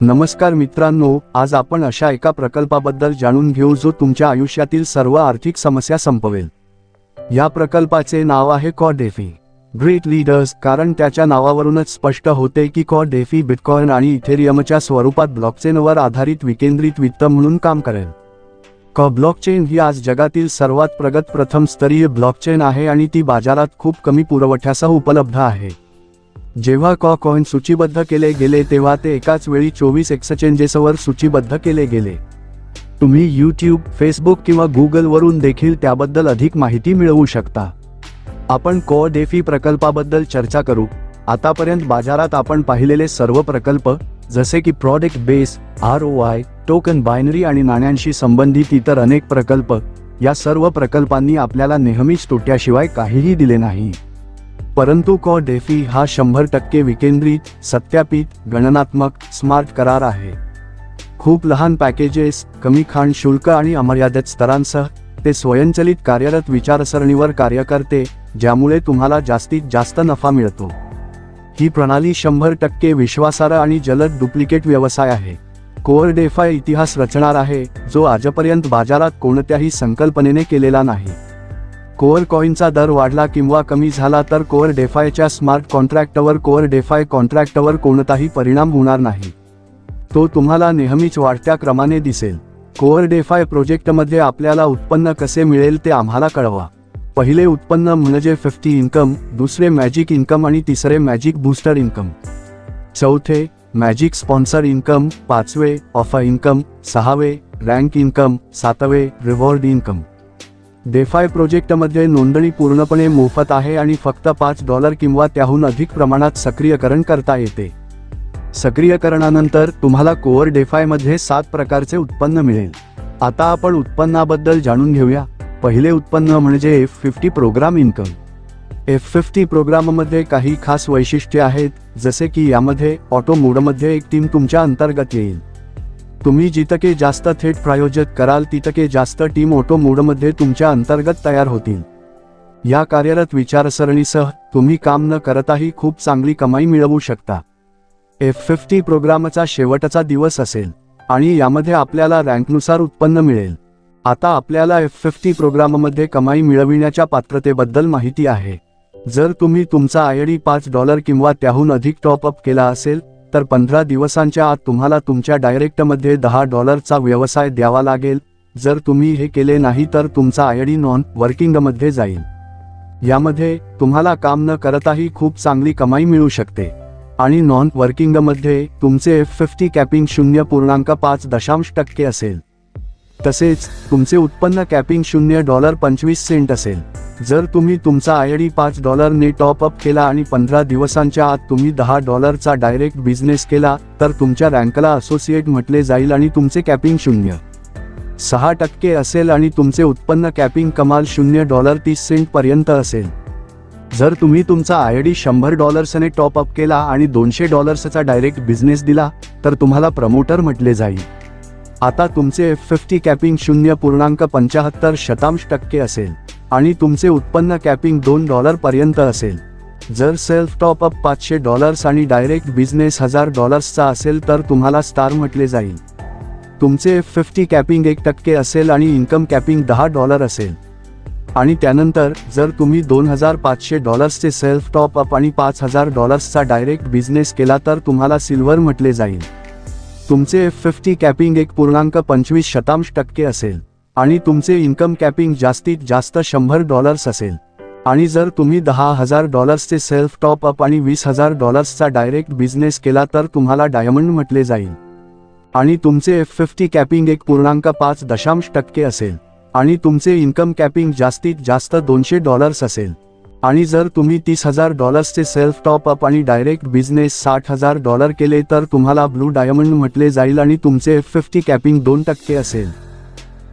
नमस्कार मित्रांनो आज आपण अशा एका प्रकल्पाबद्दल जाणून घेऊ जो तुमच्या आयुष्यातील सर्व आर्थिक समस्या संपवेल. या प्रकल्पाचे नाव आहे कॉ डेफी ग्रेट लीडर्स कारण त्याच्या नावावरूनच स्पष्ट होते की कॉ डेफी बिटकॉइन आणि इथेरियमच्या स्वरूपात ब्लॉकचेनवर आधारित विकेंद्रित वित्त म्हणून काम करेल. क ब्लॉकचेन ही आज जगातील सर्वात प्रगत प्रथम स्तरीय ब्लॉकचेन आहे आणि ती बाजारात खूप कमी पुरवठ्यासह उपलब्ध आहे. जेव्हा कॉ कॉइन सूचीबद्ध केले गेले तेव्हा ते एकाच वेळी चोवीस एक्सचेंजेसवर सूचीबद्ध केले गेले. तुम्ही यूट्यूब फेसबुक किंवा गुगलवरून देखील त्याबद्दल अधिक माहिती मिळवू शकता. आपण कॉ डेफी प्रकल्पाबद्दल चर्चा करू. आतापर्यंत बाजारात आपण पाहिलेले सर्व प्रकल्प जसे की product base R O I token binary आणि नाण्यांशी संबंधित इतर अनेक प्रकल्प या सर्व प्रकल्पांनी आपल्याला नेहमीच तोट्याशिवाय काहीही दिले नाही. परंतु कॉ डेफी हा शंभर टक्के विकेंद्रित सत्यापित गणनात्मक स्मार्ट करार आहे. खूप लहान पॅकेजेस कमी खाण शुल्क आणि अमर्यादित स्तरांसह ते स्वयंचलित कार्यरत विचारसरणीवर कार्य करते ज्यामुळे तुम्हाला जास्तीत जास्त नफा मिळतो. ही प्रणाली शंभर टक्के विश्वासार्ह आणि जलद डुप्लिकेट व्यवसाय आहे. कोअर डेफाय इतिहास रचणार आहे जो आजपर्यंत बाजारात कोणत्याही संकल्पनेने केलेला नाही. कोअर कॉईनचा दर वाढला किंवा कमी झाला तर कोअर डेफायच्या स्मार्ट कॉन्ट्रॅक्टवर कोअर डेफाय कॉन्ट्रॅक्टवर कोणताही परिणाम होणार नाही. तो तुम्हाला नेहमीच वाढत्या क्रमाने दिसेल. कोअर डेफाय प्रोजेक्टमध्ये आपल्याला उत्पन्न कसे मिळेल ते आम्हाला कळवा. पहिले उत्पन्न म्हणजे फिफ्टी इन्कम दुसरे मॅजिक इन्कम आणि तिसरे मॅजिक बूस्टर इन्कम. चौथे मॅजिक स्पॉन्सर इन्कम पाचवे ऑफर इन्कम सहावे रँक इन्कम सातवे रिवॉर्ड इन्कम. डेफाय प्रोजेक्टमध्ये नोंदणी पूर्णपणे मोफत आहे आणि फक्त पाच डॉलर किंवा त्याहून अधिक प्रमाणात सक्रियकरण करता येते. सक्रियकरणानंतर तुम्हाला कोअर डेफायमध्ये सात प्रकारचे उत्पन्न मिळेल. आता आपण उत्पन्नाबद्दल जाणून घेऊया. पहिले उत्पन्न म्हणजे F fifty program income. F fifty प्रोग्राममध्ये काही खास वैशिष्ट्ये आहेत जसे की यामध्ये ऑटो मोडमध्ये एक टीम तुमच्या अंतर्गत येईल. तुम्ही जितके जास्त थेट प्रायोजित कराल तितके जास्त टीम ऑटो मोडमध्ये तुमच्या अंतर्गत तयार होतील. या कार्यरत विचारसरणीसह तुम्ही काम न करताही खूप चांगली कमाई मिळवू शकता. एफ फिफ्टी प्रोग्रामचा शेवटचा दिवस असेल आणि यामध्ये आपल्याला रँकनुसार उत्पन्न मिळेल. आता आपल्याला एफ फिफ्टी प्रोग्राममध्ये कमाई मिळविण्याच्या पात्रतेबद्दल माहिती आहे. जर तुम्ही तुमचा आय डी पाच डॉलर किंवा त्याहून अधिक टॉप अप केला असेल तर पंधरा दिवसांच्या आत तुम्हाला तुमच्या डायरेक्टमध्ये दहा डॉलरचा व्यवसाय द्यावा लागेल. जर तुम्ही हे केले नाही तर तुमचा आय डी नॉन वर्किंगमध्ये जाईल. यामध्ये तुम्हाला काम न करताही खूप चांगली कमाई मिळू शकते. आणि नॉन वर्किंगमध्ये तुमचे एफ फिफ्टी कॅपिंग शून्य पूर्णांक पाच दशांश टक्के असेल. तसेच तुमचे उत्पन्न कॅपिंग शून्य डॉलर पंचवीस सेंट असेल. जर तुम्ही तुमचा आय डी पाच डॉलरने टॉप अप केला आणि पंधरा दिवसांच्या आत तुम्ही दहा डॉलरचा डायरेक्ट बिझनेस केला तर तुमच्या रँकला असोसिएट म्हटले जाईल आणि तुमचे कॅपिंग शून्य. सहा टक्के असेल आणि तुमचे उत्पन्न कॅपिंग कमाल शून्य डॉलर तीस सेंट पर्यंत असेल. जर तुम्ही तुमचा आय डी शंभर डॉलर्सने टॉप अप केला आणि दोनशे डॉलर्सचा डायरेक्ट बिझनेस दिला तर तुम्हाला प्रमोटर म्हटले जाईल. आता तुमचे एफ फिफ्टी कॅपिंग शून्य पूर्णांक पंचाहत्तर शतांश टक्के असेल. आणि तुमचे उत्पन्न कॅपिंग दोन डॉलरपर्यंत असेल. जर सेल्फ टॉप अप पाचशे डॉलर्स आणि डायरेक्ट बिझनेस हजार डॉलर्सचा असेल तर तुम्हाला स्टार म्हटले जाईल. तुमचे एफ फिफ्टी कॅपिंग एक टक्के असेल आणि इन्कम कॅपिंग दहा डॉलर असेल. आणि त्यानंतर जर तुम्ही दोन हजार पाचशे डॉलर्सचे सेल्फ टॉप अप आणि पाच हजार डॉलर्सचा डायरेक्ट बिझनेस केला तर तुम्हाला सिल्वर म्हटले जाईल. तुमचे एफ फिफ्टी कॅपिंग एक पूर्णांक पंचवीस शतांश टक्के असेल. आणि तुमचे इन्कम कॅपिंग जास्तीत जास्त शंभर डॉलर्स असेल. आणि जर तुम्ही दहा हजार डॉलर्सचे सेल्फ टॉप अप आणि वीस हजार डॉलर्सचा डायरेक्ट बिझनेस केला तर तुम्हाला डायमंड म्हटले जाईल. आणि तुमचे एफ फिफ्टी कॅपिंग एक पूर्णांक पाच दशांश टक्के असेल. आणि तुमचे इन्कम कॅपिंग जास्तीत जास्त दोनशे डॉलर्स असेल. आणि जर तुम्ही तीस हजार डॉलर्सचे सेल्फ टॉप अप आणि डायरेक्ट बिझनेस साठ हजार डॉलर केले तर तुम्हाला ब्लू डायमंड म्हटले जाईल आणि तुमचे एफ फिफ्टी कॅपिंग दोन टक्के असेल.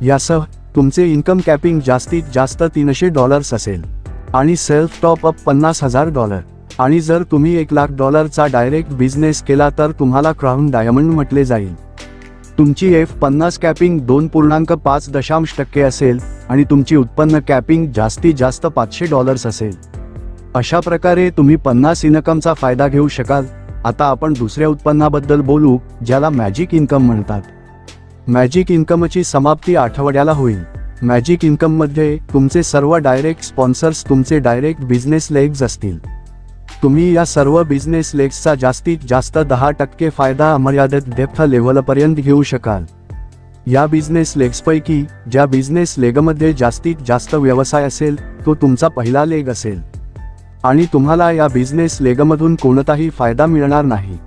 यासह तुमचे इन्कम कॅपिंग जास्तीत जास्त तीनशे डॉलर्स असेल. आणि सेल्फ टॉप अप पन्नास हजार डॉलर आणि जर तुम्ही एक लाख डॉलरचा डायरेक्ट बिझनेस केला तर तुम्हाला क्राऊन डायमंड म्हटले जाईल. तुमची एफ पन्नास कॅपिंग दोन पूर्णांक पाच दशांश टक्के असेल आणि तुमची उत्पन्न कॅपिंग जास्तीत जास्त पाचशे डॉलर्स असेल. अशा प्रकारे तुम्ही पन्नास इनकमचा फायदा घेऊ शकाल. आता आपण दुसऱ्या उत्पन्नाबद्दल बोलू ज्याला मॅजिक इन्कम म्हणतात. मॅजिक इन्कमची समाप्ती आठवड्याला होईल. मॅजिक इन्कममध्ये तुमचे सर्व डायरेक्ट स्पॉन्सर्स तुमचे डायरेक्ट बिझनेस लेग्स असतील. तुम्ही या सर्व बिझनेस लेग्सचा जास्तीत जास्त दहा टक्के फायदा अमर्यादित डेप्थ लेव्हलपर्यंत घेऊ शकाल. या बिझनेस लेग्सपैकी ज्या बिझनेस लेगमध्ये जास्तीत जास्त व्यवसाय असेल तो तुमचा पहिला लेग असेल. आणि तुम्हाला या बिझनेस लेगमधून कोणताही फायदा मिळणार नाही.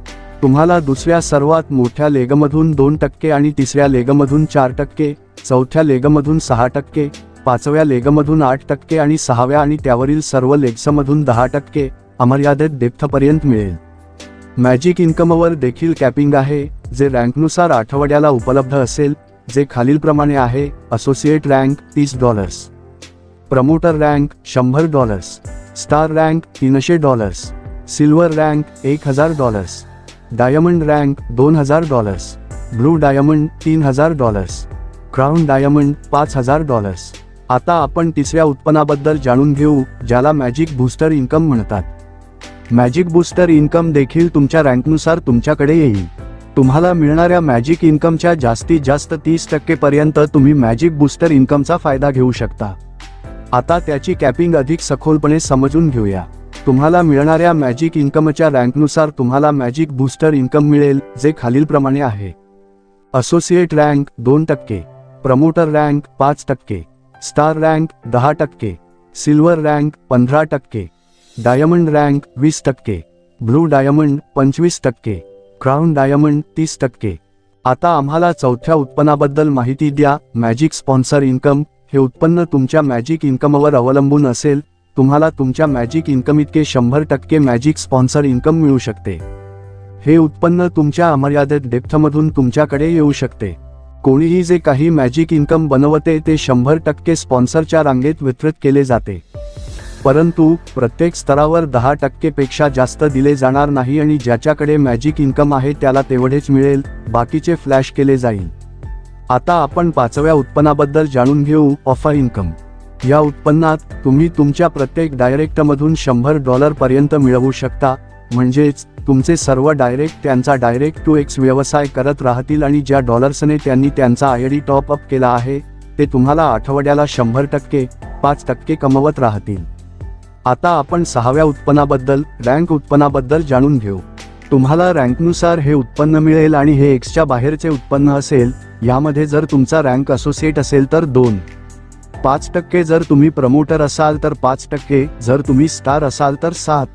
तुम्हाला दुसऱ्या सर्वात मोठ्या लेगमधून दोन टक्के आणि तिसऱ्या लेगमधून चार टक्के चौथ्या लेगमधून सहा टक्के पाचव्या लेगमधून आठ टक्के आणि सहाव्या आणि त्यावरील सर्व लेग्समधून दहा टक्के अमर्यादित डेप्थपर्यंत मिळेल. मॅजिक इन्कमवर देखील कॅपिंग आहे जे रँकनुसार आठवड्याला उपलब्ध असेल जे खालीलप्रमाणे आहे असोसिएट रँक तीस डॉलर्स. प्रमोटर रँक शंभर डॉलर्स. स्टार रँक तीनशे डॉलर्स. सिल्वर रँक एक हजार डॉलर्स. डायमंड रँक दोन हजार डॉलर्स ब्लू डायमंड तीन हजार डॉलर्स क्राऊन डायमंड पाच हजार डॉलर्स. आता आपण तिसऱ्या उत्पन्नाबद्दल जाणून घेऊ ज्याला मॅजिक बूस्टर इन्कम म्हणतात. मॅजिक बूस्टर इन्कम देखील तुमच्या रँकनुसार तुमच्याकडे येईल. तुम्हाला मिळणाऱ्या मॅजिक इन्कमच्या जास्तीत जास्त तीस टक्केपर्यंत तुम्ही मॅजिक बूस्टर इन्कमचा फायदा घेऊ शकता. आता त्याची कॅपिंग अधिक सखोलपणे समजून घेऊया. तुम्हाला मिळणाऱ्या मॅजिक इन्कमच्या रँकनुसार तुम्हाला मॅजिक बूस्टर इन्कम मिळेल जे खालीलप्रमाणे आहे. असोसिएट रँक दोन टक्के प्रमोटर रँक पाच टक्के स्टार रँक दहा टक्के सिल्वर रँक पंधरा टक्के डायमंड रँक वीस टक्के ब्लू डायमंड पंचवीस टक्के क्राऊन डायमंड तीस टक्के. आता आम्हाला चौथ्या उत्पन्नाबद्दल माहिती द्या मॅजिक स्पॉन्सर इन्कम हे उत्पन्न तुमच्या मॅजिक इन्कमवर अवलंबून असेल तुम्हाला तुमच्या मॅजिक इन्कम इतके शंभर टक्के मॅजिक स्पॉन्सर इन्कम मिळू शकते. हे उत्पन्न तुमच्या अमर्यादित डेप्थमधून तुमच्याकडे येऊ शकते. कोणीही जे काही मॅजिक इन्कम बनवते ते शंभर टक्के स्पॉन्सरच्या रांगेत वितरित केले जाते. परंतु प्रत्येक स्तरावर दहा टक्केपेक्षा जास्त दिले जाणार नाही आणि ज्याच्याकडे मॅजिक इन्कम आहे त्याला तेवढेच मिळेल बाकीचे फ्लॅश केले जाईल. आता आपण पाचव्या उत्पन्नाबद्दल जाणून घेऊ ऑफर इन्कम या उत्पन्नात तुम्ही तुमच्या प्रत्येक डायरेक्टमधून शंभर डॉलरपर्यंत मिळवू शकता म्हणजेच तुमचे सर्व डायरेक्ट त्यांचा डायरेक्ट टू एक्स व्यवसाय करत राहतील आणि ज्या डॉलर्सने त्यांनी त्यांचा आय डी टॉप अप केला आहे ते तुम्हाला आठवड्याला शंभर टक्के पाच टक्के कमवत राहतील. आता आपण सहाव्या उत्पन्नाबद्दल रँक उत्पन्नाबद्दल जाणून घेऊ. तुम्हाला रँकनुसार हे उत्पन्न मिळेल आणि हे एक्सच्या बाहेरचे उत्पन्न असेल यामध्ये जर तुमचा रँक असोसिएट असेल तर दोन. पाच टक्के जर तुम्ही प्रमोटर असाल तर पाच टक्के जर तुम्ही स्टार असाल तर सात.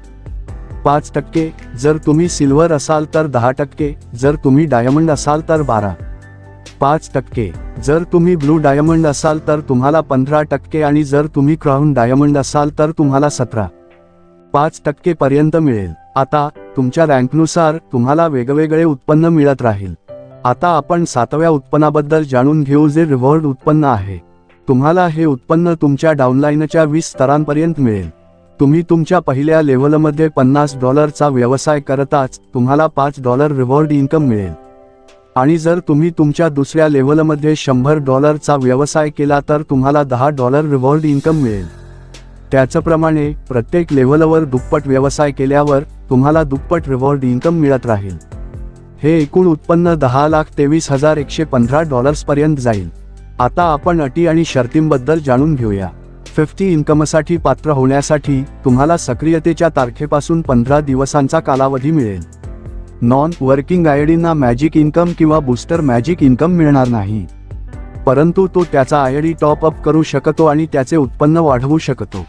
पाच टक्के जर तुम्ही सिल्वर असाल तर दहा टक्के जर तुम्ही डायमंड असाल तर बारा. पाच टक्के जर तुम्ही ब्लू डायमंड असाल तर तुम्हाला पंधरा टक्के आणि जर तुम्ही क्राऊन डायमंड असाल तर तुम्हाला सतरा. पाच टक्के पर्यंत मिळेल. आता तुमच्या रँकनुसार तुम्हाला वेगवेगळे उत्पन्न मिळत राहील. आता आपण सातव्या उत्पन्नाबद्दल जाणून घेऊ जे रिवॉर्ड उत्पन्न आहे. तुम्हाला हे उत्पन्न तुमच्या डाऊनलाईनच्या वीस स्तरांपर्यंत मिळेल. तुम्ही तुमच्या पहिल्या लेव्हलमध्ये पन्नास डॉलरचा व्यवसाय करताच तुम्हाला पाच डॉलर रिवॉर्ड इन्कम मिळेल. आणि जर तुम्ही तुमच्या दुसऱ्या लेव्हलमध्ये शंभर डॉलरचा व्यवसाय केला तर तुम्हाला दहा डॉलर रिवॉर्ड इन्कम मिळेल. त्याचप्रमाणे प्रत्येक लेव्हलवर दुप्पट व्यवसाय केल्यावर तुम्हाला दुप्पट रिवॉर्ड इन्कम मिळत राहील. हे एकूण उत्पन्न दहा लाख तेवीस हजार एकशे पंधरा डॉलर्सपर्यंत जाईल. आता आपण अटी आणि शर्तींबद्दल जाणून घेऊया. फिफ्टी इन्कमसाठी पात्र होण्यासाठी तुम्हाला सक्रियतेच्या तारखेपासून पंधरा दिवसांचा कालावधी मिळेल. नॉन वर्किंग आयडींना मॅजिक इन्कम किंवा बूस्टर मॅजिक इन्कम मिळणार नाही. परंतु तो त्याचा आय डी टॉप अप करू शकतो आणि त्याचे उत्पन्न वाढवू शकतो.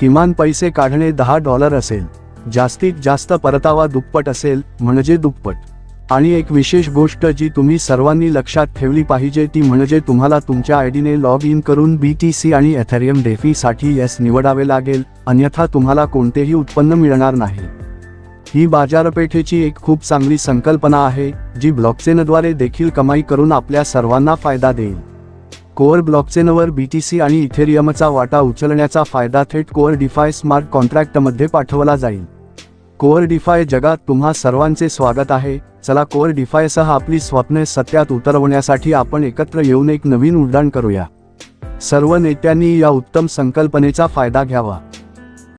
किमान पैसे काढणे दहा डॉलर असेल. जास्तीत जास्त परतावा दुप्पट असेल म्हणजे दुप्पट. आणि एक विशेष गोष्ट जी तुम्ही सर्वांनी लक्षात ठेवली पाहिजे ती म्हणजे तुम्हाला तुमच्या आयडीने लॉग इन करून बी टी सी आणि एथेरियम डेफीसाठी यस निवडावे लागेल अन्यथा तुम्हाला कोणतेही उत्पन्न मिळणार नाही. ही बाजारपेठेची एक खूप चांगली संकल्पना आहे जी ब्लॉकचेनद्वारे देखील कमाई करून आपल्या सर्वांना फायदा देईल. कोअर ब्लॉकचेनवर बी टी सी आणि इथेरियमचा वाटा उचलण्याचा फायदा थेट कोअर डिफाय स्मार्ट कॉन्ट्रॅक्टमध्ये पाठवला जाईल. कोअर डिफाय जगात तुम्हा सर्वांचे स्वागत आहे. चला कोअर डिफायसह आपली स्वप्ने सत्यात उतरवण्यासाठी आपण एकत्र येऊन एक नवीन उड्डाण करूया. सर्व नेत्यांनी या उत्तम संकल्पनेचा फायदा घ्यावा.